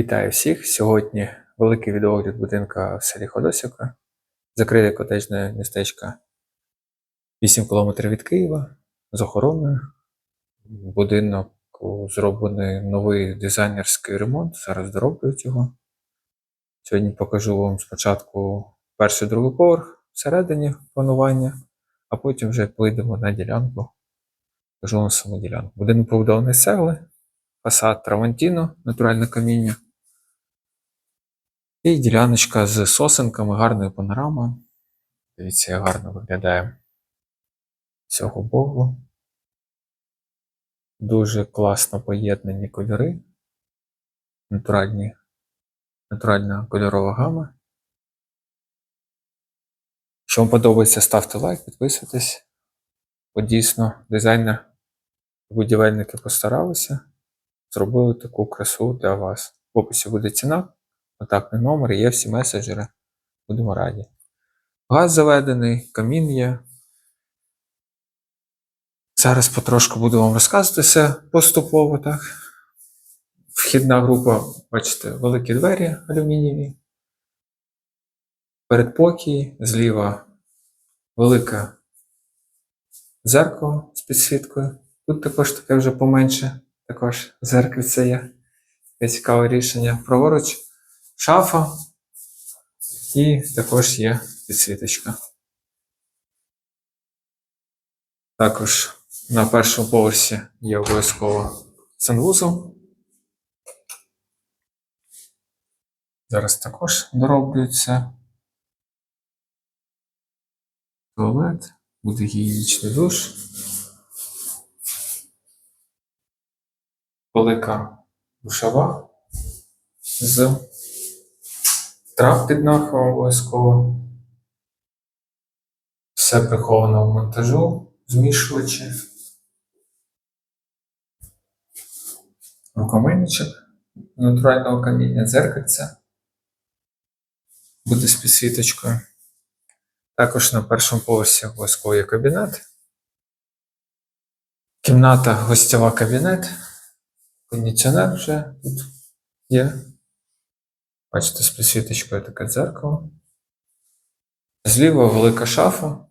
Вітаю всіх! Сьогодні великий відеогляд будинка в селі Ходосівка. Закрите котеджне містечко 8 км від Києва з охороною. Будинок зроблений новий дизайнерський ремонт. Зараз дороблюють його. Сьогодні покажу вам спочатку перший другий поверх всередині планування, а потім вже поїдемо на ділянку. Покажу вам саму ділянку. Будинок побудований з цегли, фасад Травантіно, натуральне каміння. І діляночка з сосенками, гарною панорамою. Дивіться, як гарно виглядає цього боку. Дуже класно поєднані кольори. Натуральні, натуральна кольорова гама. Якщо вам подобається, ставте лайк, підписуйтесь. Бо дійсно дизайнер будівельники постаралися. Зробили таку красу для вас. В описі буде ціна. Контактний номер, є всі меседжери. Будемо раді. Газ заведений, камін є. Зараз потрошку буду вам розказувати все поступово, так. Вхідна група, бачите, великі двері алюмінієві. Передпокій, зліва велике дзеркало з підсвіткою. Тут також таке вже поменше, також зеркальце є. Таке цікаве рішення. Праворуч шафа і також є підсвіточка. Також на першому поверсі є обов'язково санвузол. Зараз також дороблюється туалет, буде гігієнічний душ. Велика душова з трап під нахилом обов'язково. Все приховано в монтажу, змішувачі. Рукомийничок натурального каміння, дзеркальце. Буде з підсвіточкою. Також на першому поверсі обов'язково є кабінет. Кімната гостьова кабінет. Кондиціонер вже тут є. Бачите, з підсвіточкою таке дзеркало. Зліва велика шафа.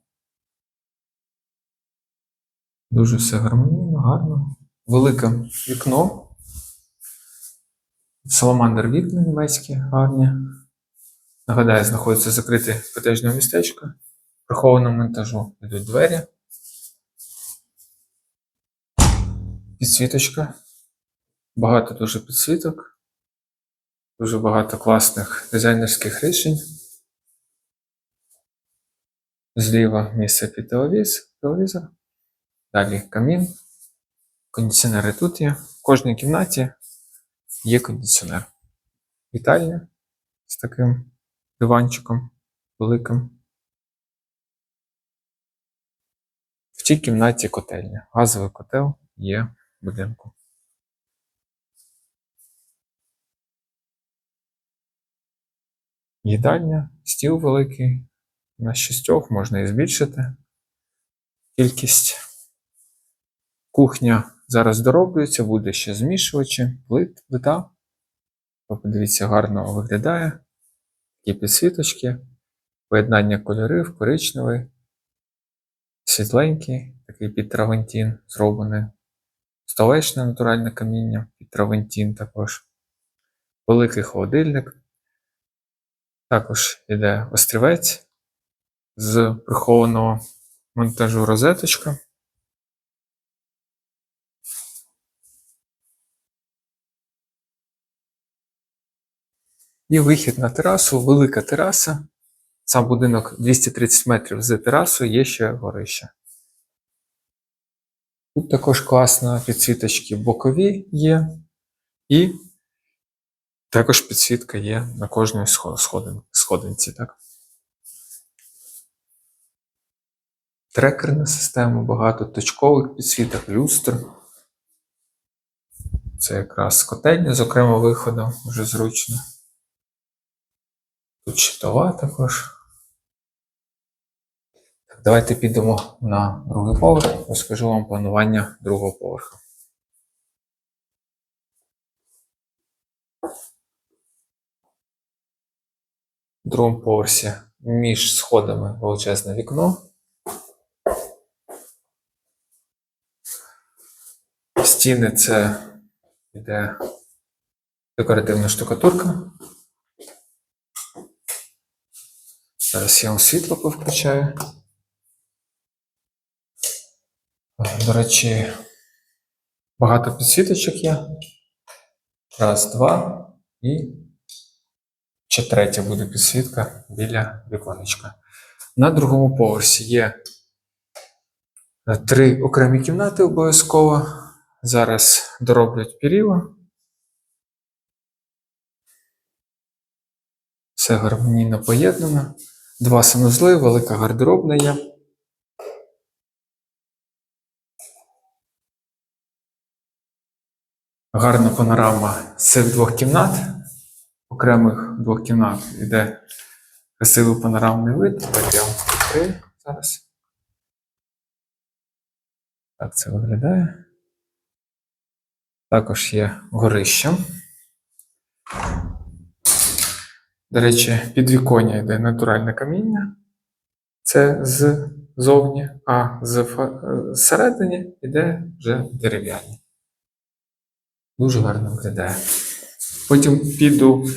Дуже все гармонійно, гарно. Велике вікно. Саламандр вікна німецькі гарні. Нагадаю, знаходиться закрите котежне містечко. Прихованому монтажу йдуть двері. Підсвіточка. Багато дуже підсвіток. Дуже багато класних дизайнерських рішень. Зліва місце під телевіз, телевізор. Далі камін. Кондиціонери тут є. В кожній кімнаті є кондиціонер. Вітальня з таким диванчиком великим. В цій кімнаті котельня. Газовий котел є в будинку. Їдальня, стіл великий. На шістьох можна і збільшити кількість. Кухня зараз дороблюється, буде ще змішувачі, плит, плита. Подивіться, гарно виглядає. Такі підсвіточки, поєднання кольорів, коричневий, світленький, такий під травентін зроблений. Столешне натуральне каміння, під травентін також. Великий холодильник. Також йде острівець з прихованого монтажу розеточка. І вихід на терасу, велика тераса. Сам будинок 230 метрів з терасою, є ще горище. Тут також класно підсвіточки бокові є, і також підсвітка є на кожній сходин, сходинці. Так? Трекерна система, багато точкових підсвіток, люстр. Це якраз котельня з окремим виходом, вже зручно. Тут щитова також. Так, Давайте підемо на другий поверх, розкажу вам планування другого поверху. Другому поверсі між сходами величезне вікно. Стіни це йде декоративна штукатурка. Зараз я вам світло повключаю. До речі, багато підсвіточок є. Раз, два і ще третя буде підсвітка біля віконечка. На другому поверсі є е, три окремі кімнати обов'язково. Зараз дороблять перила. Все гармонійно поєднано. Два санузли, велика гардеробна є. Гарна панорама з цих двох кімнат. Окремих двох кімнат іде красивий панорамний вид. Давайте я вам відкрию зараз. Так це виглядає. Також є горище. До речі, підвіконня йде натуральне каміння. Це ззовні, а зсередині йде вже дерев'яні. Дуже гарно виглядає. Потім піду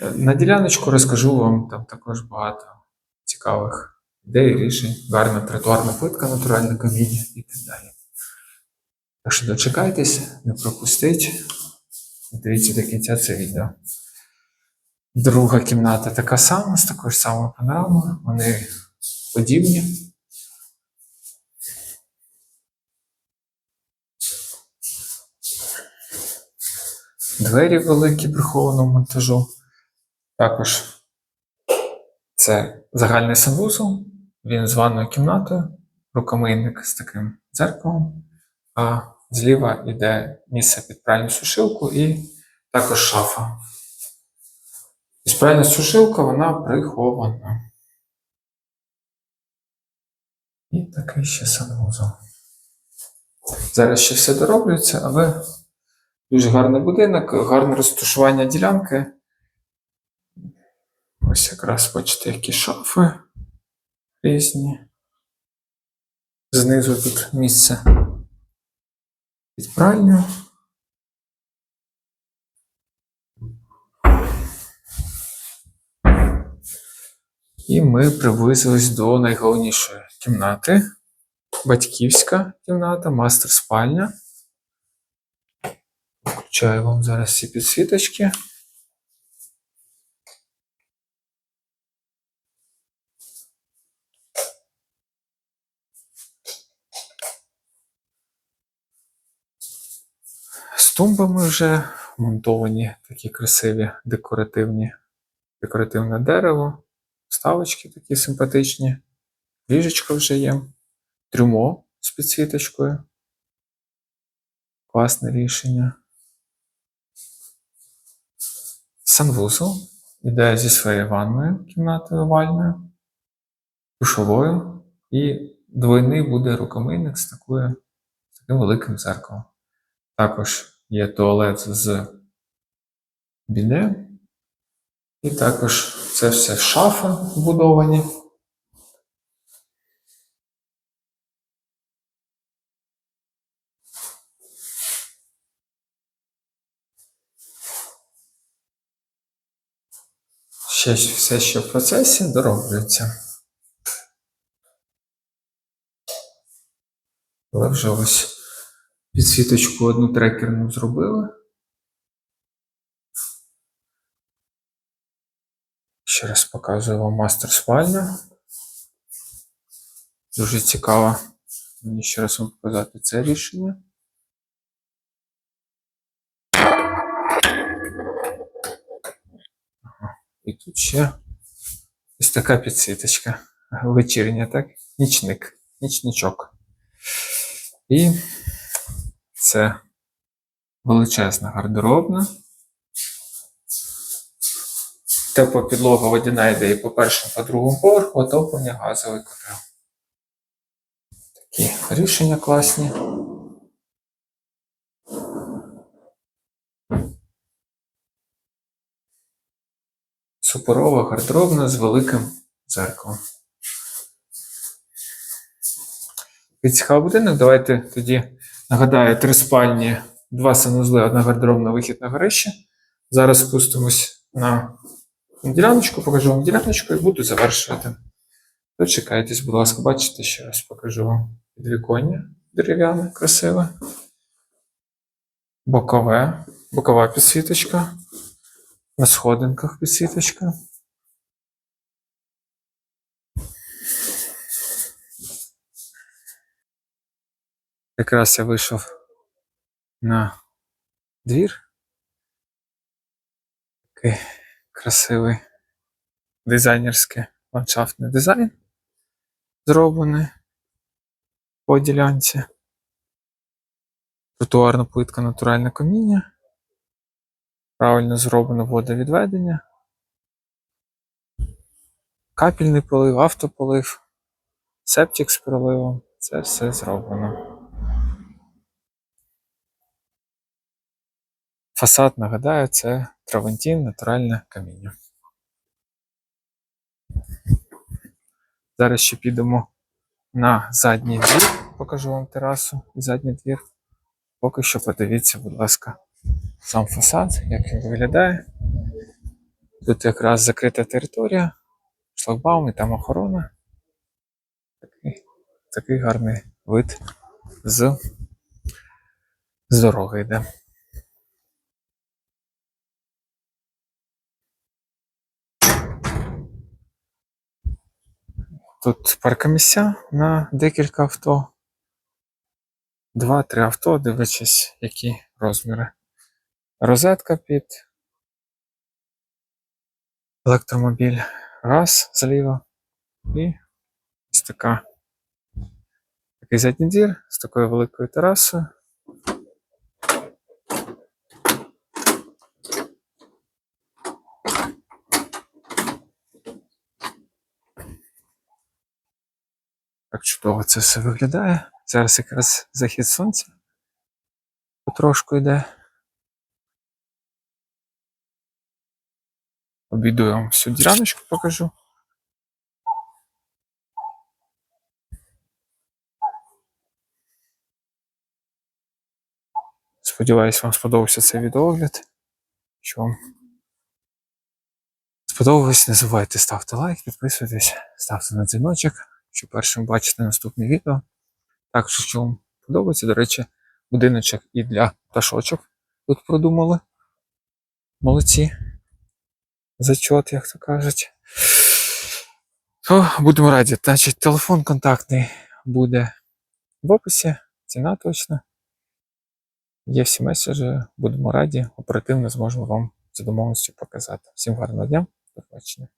е, на діляночку, розкажу вам там також багато цікавих ідей, рішень, гарна тротуарна плитка, натуральне каміння і так далі. Так що дочекайтесь, не пропустіть. Дивіться до кінця це відео. Друга кімната така сама, з такою ж самою панорамою. Вони подібні. Двері великі прихованого монтажу. Також це загальний санвузол. Він з ванною кімнатою, рукомийник з таким дзеркалом. А зліва йде місце під пральну сушилку і також шафа. І пральна сушилка вона прихована. І такий ще санвузол. Зараз ще все дороблюється, але дуже гарний будинок, гарне розташування ділянки. Ось якраз бачите, які шафи різні. Знизу тут місце під пральню. І ми приблизились до найголовнішої кімнати. Батьківська кімната, мастер спальня. Включаю вам зараз ці підсвіточки. З тумбами вже монтовані такі красиві декоративні, декоративне дерево, ставочки такі симпатичні, ліжечко вже є, трюмо з підсвіточкою. Класне рішення. Санвузол іде зі своєю ванною кімнатою овальною, душовою, і двойний буде рукомийник з, такою, з таким великим зеркалом. Також є туалет з біде. І також це все шафи вбудовані. Ще все ще в процесі дороблюється. Але вже ось підсвіточку одну трекерну зробили. Ще раз показую вам мастер спальня. Дуже цікаво мені ще раз вам показати це рішення. І тут ще ось така підсвіточка. Вечірня, так? Нічник, нічничок. І це величезна гардеробна. Тепла підлога водяна йде і по першому, по другому поверху, отоплення газовий котел. Такі рішення класні. Суперова, гардеробна з великим зеркалом. Відцікавий будинок. Давайте тоді нагадаю, три спальні, два санузли, одна гардеробна, вихід на горище. Зараз спустимось на діляночку, покажу вам діляночку і буду завершувати. Дочекайтесь, будь ласка, бачите, ще раз покажу вам підвіконня дерев'яне, красиве. Бокове, бокова підсвіточка. На сходинках підсвіточка. Якраз я вийшов на двір. Такий красивий дизайнерський ландшафтний дизайн зроблений по ділянці. Тротуарна плитка натуральне каміння. Правильно зроблено водовідведення. Капельний полив, автополив, септик з проливом. Це все зроблено. Фасад, нагадаю, це травентін, натуральне каміння. Зараз ще підемо на задній двір, покажу вам терасу і задній двір. Поки що подивіться, будь ласка, сам фасад, як він виглядає. Тут якраз закрита територія, шлагбаум і там охорона. Такий, такий гарний вид з, з дороги йде. Тут паркомісця на декілька авто. Два-три авто, дивлячись, які розміри. Розетка під електромобіль, газ зліва і ось така. Такий задній двір з такою великою терасою. Так чудово це все виглядає. Зараз якраз захід сонця потрошку йде. Обійду я вам всю діляночку покажу. Сподіваюсь, вам сподобався цей відеогляд. Що вам сподобалось, не забувайте ставте лайк, підписуйтесь, ставте на дзвіночок, щоб першим бачити наступне відео. Також, що вам подобається, до речі, будиночок і для пташочок тут продумали. Молодці. Зачот, як то кажуть. То будемо раді. Значить, телефон контактний буде в описі, ціна точна. Є всі меседжі, будемо раді, оперативно зможемо вам за домовленістю показати. Всім гарного дня, до побачення.